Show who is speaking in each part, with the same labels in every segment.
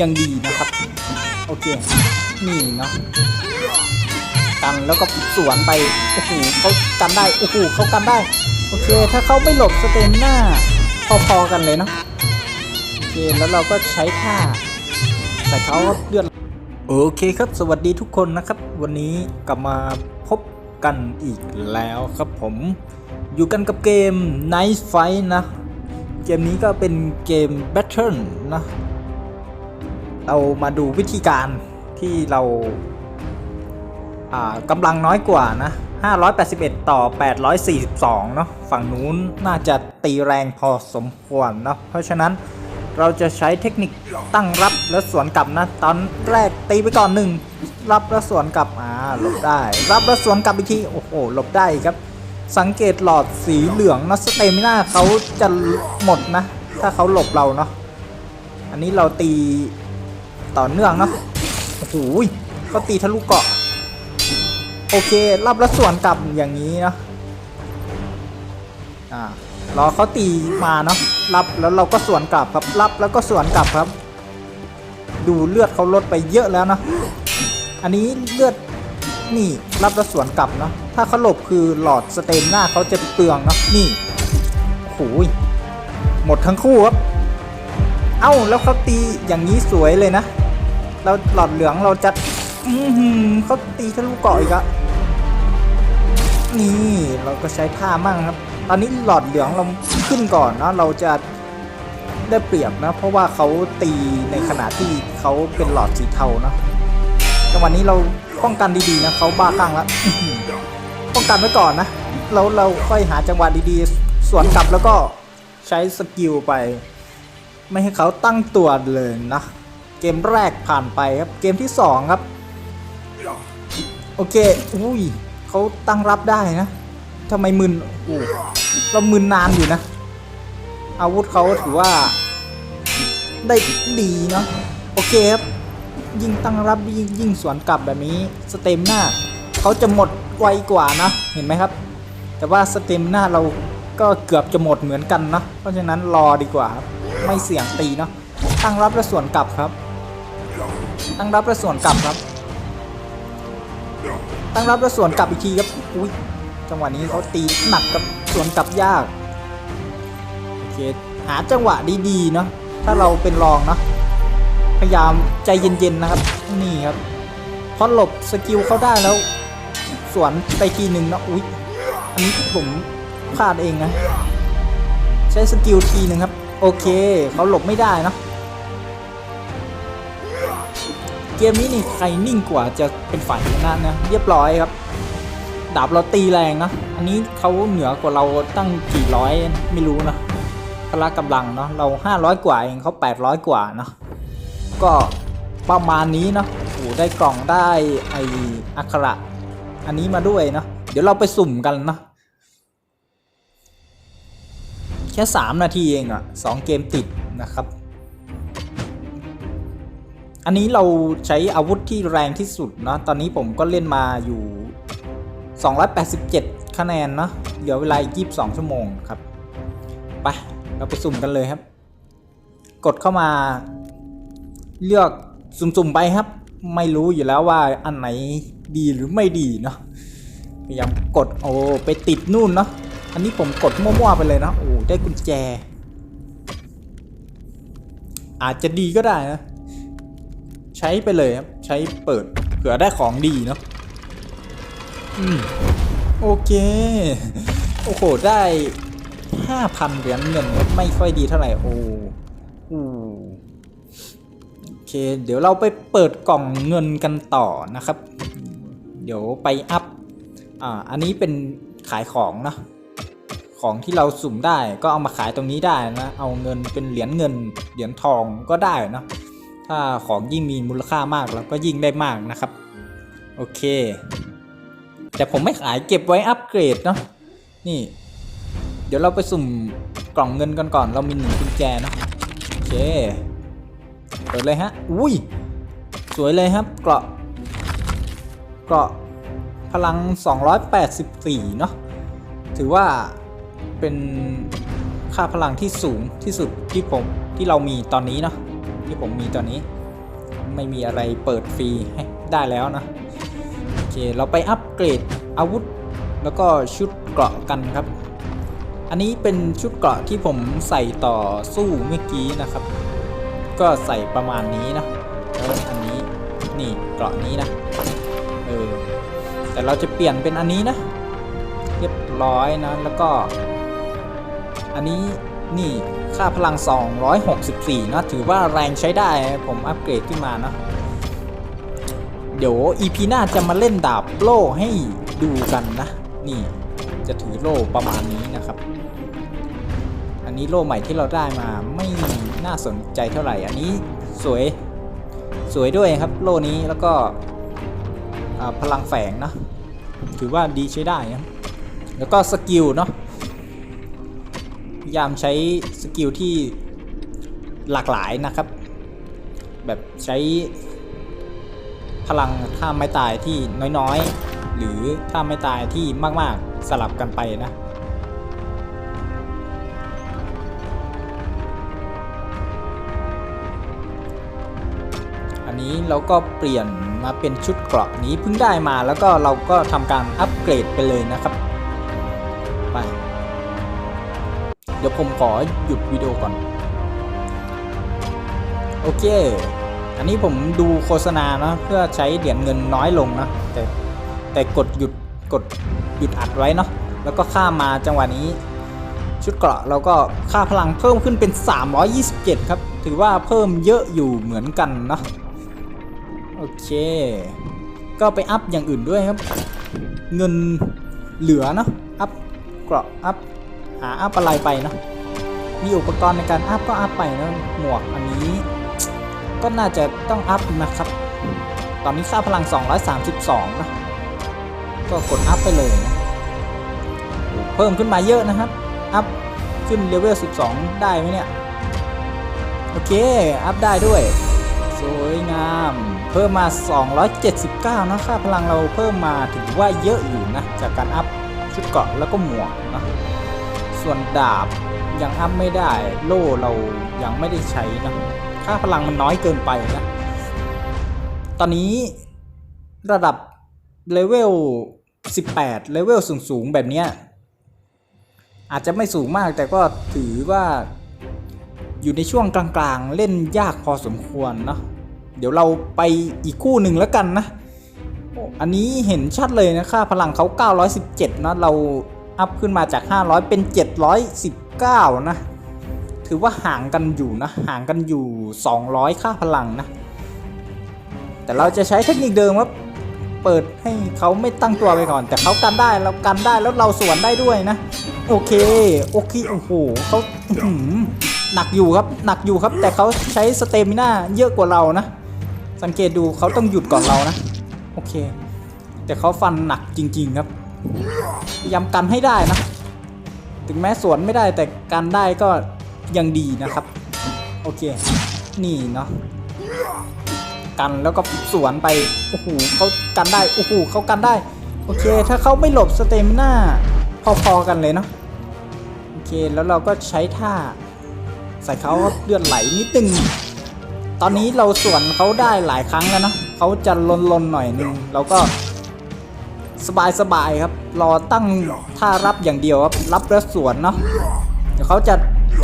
Speaker 1: ยังดีนะครับ โอเค นี่เนาะกันแล้วก็สวนไป โอ้โหเขากันได้ โอ้โหเขากันได้ โอเค ถ้าเขาไม่หลบสเตมหน้า พอๆกันเลยเนาะโอเค แล้วเราก็ใช้ท่าใส่เขาเลือดโอเคครับ สวัสดีทุกคนนะครับ วันนี้กลับมาพบกันอีกแล้วครับผมอยู่กันกับเกม Night Fight นะ เกมนี้ก็เป็นเกม Battle นะ เรามาดูวิธีการที่เราอ่ากำลังน้อยกว่านะ 581 ต่อ 842 เนาะฝั่งนู้นน่าจะตีแรงพอสมควรเนาะเพราะฉะนั้นเราจะใช้เทคนิคตั้งรับแล้วสวนกลับนะ ตอนแรกตีไปก่อนหนึ่งรับแล้วสวนกลับอ่าหลบได้ รับแล้วสวนกลับอีกทีโอ้โหหลบได้ครับ สังเกตหลอดสีเหลืองนะสเตมิน่าเขาจะหมดนะ ถ้าเขาหลบเราเนาะอันนี้เราตี ต่อเนื่องเนาะโอ้โหเขาตีทะลุเกาะ โอเครับแล้วสวนกลับอย่างนี้เนาะอ่ารอเขาตีมาเนาะรับแล้วเราก็สวนกลับครับ รับแล้วก็สวนกลับครับ ดูเลือดเขาลดไปเยอะแล้วเนาะอันนี้เลือดนี่รับแล้วสวนกลับเนาะถ้าเขาหลบคือหลอดสเตมหน้าเขาจะเปลืองเนาะนี่โอ้โหหมดทั้งคู่ครับ เอ้าแล้วเขาตีอย่างนี้สวยเลยนะ เราหลอดเหลืองเราจะอือหือเขาตีทะลุเกาะอีกอะนี่เราก็ใช้ท่ามั่งครับ ตอนนี้หลอดเหลืองเราขึ้นก่อนเนาะเราจะได้เปรียบนะ เพราะว่าเขาตีในขณะที่เขาเป็นหลอดสีเทาเนาะแต่วันนี้เราป้องกันดีๆนะเขาบ้าคลั่งแล้วป้องกันไว้ก่อนนะแล้วเราค่อยหาจังหวะดีๆ สวนกลับแล้วก็ใช้สกิลไป ไม่ให้เขาตั้งตัวเลยนะ เกมแรกผ่านไปครับ เกมที่สองครับ โอเค อุ้ยเขาตั้งรับได้นะทำไมมึนอู้เรามึนนานอยู่นะ อาวุธเขาถือว่า ได้ดีเนาะโอเคครับยิ่งตั้งรับยิ่งยิ่งสวนกลับแบบนี้สเต็มหน้าเขาจะหมดไวกว่านะเห็นไหมครับ แต่ว่าสเต็มหน้าเราก็เกือบจะหมดเหมือนกันเนาะเพราะฉะนั้นรอดีกว่าครับไม่เสี่ยงตีเนาะตั้งรับและสวนกลับครับ ตั้งรับและส่วนกลับครับ ตั้งรับแล้วสวนกลับอีกทีครับอุ้ยจังหวะนี้เขาตีหนักกับสวนกลับยากโอเคหาจังหวะดีๆเนาะถ้าเราเป็นรองเนาะพยายามใจเย็นๆนะครับ นี่ครับพอหลบสกิลเขาได้แล้ว สวนไปทีหนึ่งนะอุ้ยอันนี้ผมพลาดเองนะ ใช้สกิลทีหนึ่งครับ โอเคเขาหลบไม่ได้เนาะ กมนี้นี่ใครนิ่งกว่าจะเป็นฝ่ายชนะนะเรียบร้อยครับ ดาบเราตีแรงนะอันนี้เขาเหนือกว่าเราตั้งกี่ร้อยไม่รู้นะพละกำลังเนาะเรา 500 กว่าเองเขา800 กว่าเนาะก็ประมาณนี้เนาะโอ้ได้กล่องได้ไออักขระอันนี้มาด้วยเนาะเดี๋ยวเราไปสุ่มกันเนาะแค่ 3 นาทีเองอะ2เกมติดนะครับ อันนี้เราใช้อาวุธที่แรงที่สุดนะตอนนี้ผมก็เล่นมาอยู่ 287 คะแนนเนาะ เหลือเวลาอีก 22 ชั่วโมงครับ ไป เราไปสุ่มกันเลยครับ กดเข้ามา เลือกสุ่มๆไปครับ ไม่รู้อยู่แล้วว่าอันไหนดีหรือไม่ดีเนาะ พยายามกดโอ้ไปติดนู่นเนาะ อันนี้ผมกดมั่วๆไปเลยนะโอ้ได้กุญแจ อาจจะดีก็ได้นะ ใช้ไปเลยครับ ใช้เปิดเผื่อได้ของดีเนาะอืมโอเค โอ้โห ได้ห้าพันเหรียญเงินไม่ค่อยดีเท่าไหร่ โอ้โอเค เดี๋ยวเราไปเปิดกล่องเงินกันต่อนะครับ เดี๋ยวไปอัพ อ่า อันนี้เป็นขายของเนาะของที่เราสุ่มได้ก็เอามาขายตรงนี้ได้นะ เอาเงินเป็นเหรียญเงิน เหรียญทองก็ได้เนอะ ถ้าของยิ่งมีมูลค่ามากเราก็ยิ่งได้มากนะครับ โอเค แต่ผมไม่ขายเก็บไว้อัปเกรดเนาะนี่ เดี๋ยวเราไปสุ่มกล่องเงินกันก่อน เรามีหนึ่งกุญแจเนาะโอเคเปิดเลยฮะอุ้ยสวยเลยครับเกราะเกราะพลัง 284 เนาะถือว่าเป็นค่าพลังที่สูงที่สุดที่ผมที่เรามีตอนนี้เนาะ ที่ผมมีตอนนี้ ไม่มีอะไรเปิดฟรีได้แล้วนะ โอเค เราไปอัปเกรดอาวุธ แล้วก็ชุดเกราะกันครับ อันนี้เป็นชุดเกราะที่ผมใส่ต่อสู้เมื่อกี้นะครับ ก็ใส่ประมาณนี้นะแล้วอันนี้นี่เกราะนี้นะเออแต่เราจะเปลี่ยนเป็นอันนี้นะ เรียบร้อยนะแล้วก็ อันนี้ นี่ค่าพลัง 264 นะ ถือว่าแรงใช้ได้ผมอัปเกรดขึ้นมานะ เดี๋ยว EP หน้าจะมาเล่นดาบโล่ให้ดูกันนะ นี่จะถือโล่ประมาณนี้นะครับ อันนี้โล่ใหม่ที่เราได้มาไม่น่าสนใจเท่าไหร่ อันนี้สวยสวยด้วยครับโล่นี้แล้วก็พลังแฝงนะ ถือว่าดีใช้ได้นะแล้วก็สกิลเนาะ พยายามใช้สกิลที่หลากหลายนะครับ แบบใช้พลังท่าไม้ตายที่น้อยๆ หรือท่าไม้ตายที่มากๆสลับกันไปนะอันนี้เราก็เปลี่ยนมาเป็นชุดเกราะนี้เพิ่งได้มาแล้วก็เราก็ทำการอัปเกรดไปเลยนะครับ ไป เดี๋ยวผมขอหยุดวิดีโอก่อน โอเค อันนี้ผมดูโฆษณานะเพื่อใช้เหรียญเงินน้อยลงนะ แต่แต่กดหยุดกดหยุดอัดไว้เนาะแล้วก็ข้ามมาจังหวะนี้ ชุดเกราะเราก็ค่าพลังเพิ่มขึ้นเป็น 327 ครับ ถือว่าเพิ่มเยอะอยู่เหมือนกันเนาะโอเค ก็ไปอัพอย่างอื่นด้วยครับ เงินเหลือเนาะอัพเกราะอัพ หาอัพอะไรไปเนาะมีอุปกรณ์ในการอัพก็อัพไปนะหมวกอันนี้ ก็น่าจะต้องอัพนะครับ ตอนนี้ค่าพลัง 232นะก็กดอัพไปเลยนะเพิ่มขึ้นมาเยอะนะครับ อัพขึ้นเลเวล 12 ได้ไหมเนี่ย โอเค อัพได้ด้วย สวยงาม เพิ่มมา 279 นะค่าพลังเราเพิ่มมาถือว่าเยอะอยู่นะ จากการอัพชุดเกาะแล้วก็หมวกนะ ส่วนดาบยังอัพไม่ได้ โล่เรายังไม่ได้ใช้นะ ค่าพลังมันน้อยเกินไปนะ ตอนนี้ระดับเลเวล 18 เลเวลสูง ๆ แบบเนี้ย อาจจะไม่สูงมากแต่ก็ถือว่าอยู่ในช่วงกลางๆ เล่นยากพอสมควรเนาะเดี๋ยวเราไปอีกคู่หนึ่งแล้วกันนะอ้อันนี้เห็นชัดเลยนะค่าพลังเขา 917 นะ เรา อัพขึ้นมาจาก 500 เป็น 719 นะ ถือว่าห่างกันอยู่นะ ห่างกันอยู่ 200 ค่าพลังนะ แต่เราจะใช้เทคนิคเดิมครับ เปิดให้เขาไม่ตั้งตัวไปก่อน แต่เขากันได้เรากันได้แล้วเราสวนได้ด้วยนะ โอเค โอเค โอ้โหเขาอื้อหือหนักอยู่ครับ หนักอยู่ครับ แต่เขาใช้สเตมิน่าเยอะกว่าเรานะ สังเกตดูเขาต้องหยุดก่อนเรานะ โอเค แต่เขาฟันหนักจริง ๆ ครับ พยายามกันให้ได้นะ ถึงแม้สวนไม่ได้แต่กันได้ก็ยังดีนะครับ โอเค นี่เนาะกันแล้วก็สวนไป โอ้โหเขากันได้ โอ้โหเขากันได้ โอเค ถ้าเขาไม่หลบสเตมิน่าพอๆกันเลยเนาะ โอเค แล้วเราก็ใช้ท่า ใส่เขาเลือดไหลนิดนึง ตอนนี้เราสวนเขาได้หลายครั้งแล้วเนาะเขาจะลนๆหน่อยนึง เราก็ สบายๆครับ รอตั้งท่ารับอย่างเดียวครับ รับแล้วสวนเนาะ เดี๋ยวเขาจะ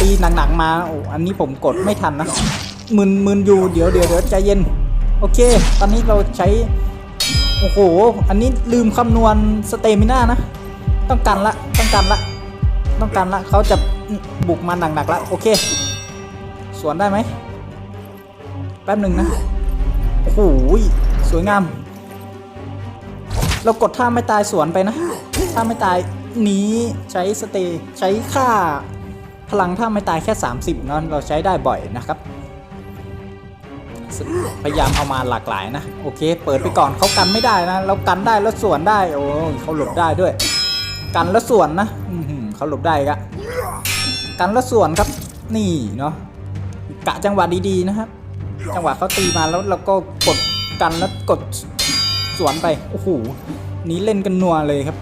Speaker 1: ตีหนักๆมาโอ้อันนี้ผมกดไม่ทันนะมึนมึนอยู่เดี๋ยวเดี๋ยวเดี๋ยวใจเย็น โอเค ตอนนี้เราใช้ โอ้โห อันนี้ลืมคำนวณสเตมิน่านะ ต้องกันละ ต้องกันละ ต้องกันละเขาจะบุกมาหนักๆละโอเค สวนได้ไหม แป๊บหนึ่งนะ โอ้โห สวยงาม เรากดท่าไม่ตายสวนไปนะ ท่าไม่ตายนี้ใช้สเตใช้ค่าพลังท่าไม่ตายแค่ 30เนอะเราใช้ได้บ่อยนะครับพยายามเอามาหลากหลายนะ โอเค เปิดไปก่อนเขากันไม่ได้นะเรากันได้แล้วสวนได้โอ้เขาหลบได้ด้วย กันแล้วสวนนะอืเขาหลบได้กะกันแล้วสวนครับ นี่เนาะกะจังหวะดีๆนะครับ จังหวะเขาตีมาแล้วเราก็กดกันแล้วกด สวนไป โอ้โห นี้เล่นกันนัวเลยครับ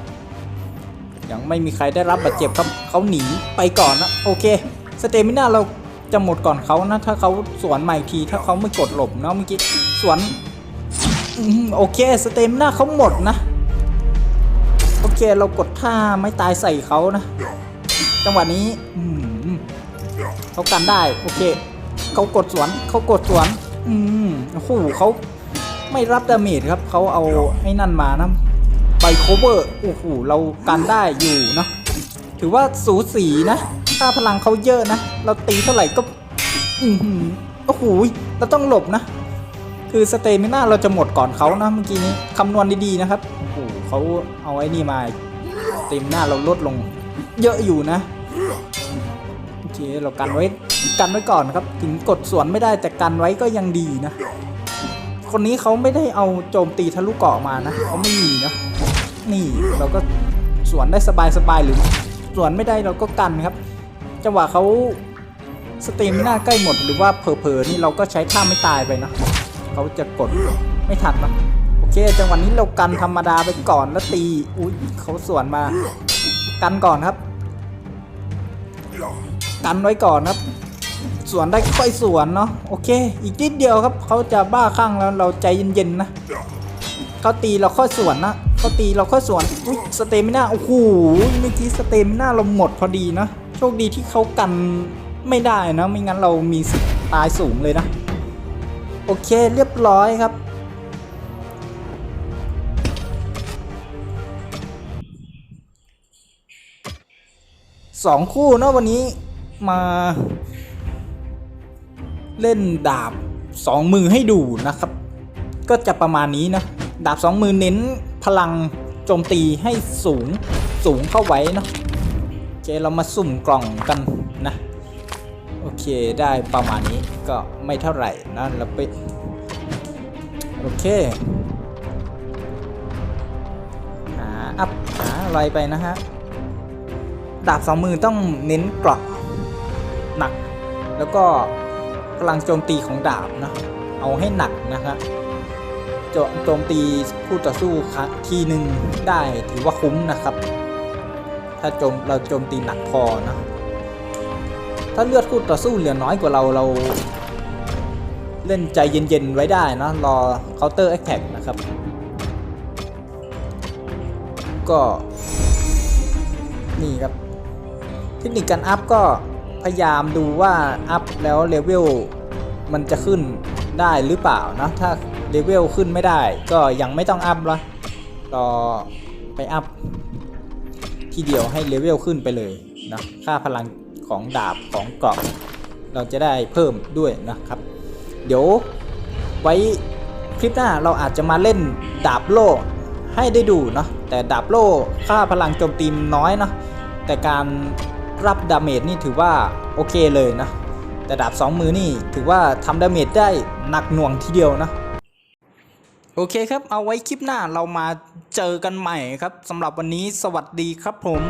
Speaker 1: ยังไม่มีใครได้รับบาดเจ็บครับเขาหนีไปก่อนนะ โอเค สเตมิน่าเราจะหมดก่อนเขานะ ถ้าเขาสวนใหม่ที ถ้าเขาไม่กดหลบเนาะเมื่อกี้ สวนโอเค สเตมหน้าเขาหมดนะ โอเค เรากดท่าไม่ตายใส่เขานะ จังหวะนี้อืเขากันได้ โอเค เขากดสวน เขากดสวน อืมโอ้โหเขา ไม่รับดาเมจครับเขาเอาไอ้นั่นมานะไบโคเวอร์โอ้โหเรากันได้อยู่เนาะถือว่าสูสีนะค่าพลังเขาเยอะนะ เราตีเท่าไหร่ก็อือหือโอ้โหเราต้องหลบนะ คือสเตมิน่าเราจะหมดก่อนเขานะเมื่อกี้นี้คำนวณดีๆนะครับโอ้โหเขาเอาไอ้นี่มาสเตมิน่าเราลดลง เยอะอยู่นะโอเคเรากันไว้กันไว้ก่อนครับ ถึงกดสวนไม่ได้แต่กันไว้ก็ยังดีนะ คนนี้เขาไม่ได้เอาโจมตีทะลุเกาะมานะเขาไม่มีนะนี่เราก็สวนได้สบายๆหรือสวนไม่ได้เราก็กันครับ จังหวะเขาสเตมิน่าใกล้หมดหรือว่าเผลอๆนี่เราก็ใช้ท่าไม่ตายไปนะเขาจะกดไม่ทันนะโอเค จังหวะนี้เรากันธรรมดาไปก่อนแล้วตีอุ้ยเขาสวนมา กันก่อนครับ กันไว้ก่อนครับ สวนได้ค่อยสวนเนาะโอเค อีกนิดเดียวครับเขาจะบ้าคลั่งแล้วเราใจเย็นๆนะเขาตีเราค่อยสวนนะเขาตีเราค่อยสวนอุ้ยสเตมิน่าโอ้โหเมื่อกี้สเตมิน่าเราหมดพอดีนะโชคดีที่เขากันไม่ได้นะไม่งั้นเรามีสิทธิ์ตายสูงเลยนะ โอเคเรียบร้อยครับสองคู่เนอะวันนี้มา เล่นดาบสองมือให้ดูนะครับ ก็จะประมาณนี้นะ ดาบสองมือเน้นพลังโจมตีให้สูงสูงเข้าไว้เนาะโอเคเรามาสุ่มกล่องกันนะ โอเคได้ประมาณนี้ก็ไม่เท่าไหร่นะเราไปโอเคหาอัพหาอะไรไปนะฮะดาบสองมือต้องเน้นกราะหนัก แล้วก็ พลังโจมตีของดาบนะเอาให้หนักนะฮะโจโจมตีคู่ต่อสู้ครั้งทีหนึ่งได้ถือว่าคุ้มนะครับ ถ้าโจมเราโจมตีหนักพอนะถ้าเลือดคู่ต่อสู้เหลือน้อยกว่าเราเรา เล่นใจเย็นๆไว้ได้นะรอ counter attack นะครับ ก็นี่ครับ เทคนิคการอัพก็ พยายามดูว่าอัพแล้วเลเวลมันจะขึ้นได้หรือเปล่านะถ้าเลเวลขึ้นไม่ได้ ก็ยังไม่ต้องอัพละรอไปอัพทีเดียวให้เลเวลขึ้นไปเลยนะค่าพลังของดาบของเกราะเราจะได้เพิ่มด้วยนะครับ เดี๋ยวไว้คลิปหน้าเราอาจจะมาเล่นดาบโล่ให้ได้ดูเนาะแต่ดาบโล่ค่าพลังโจมตีน้อยเนาะแต่การ รับดาเมจนี่ถือว่าโอเคเลยนะ แต่ดาบสองมือนี่ถือว่าทำดาเมจได้หนักหน่วงทีเดียวนะ โอเคครับ เอาไว้คลิปหน้าเรามาเจอกันใหม่ครับสำหรับวันนี้สวัสดีครับผม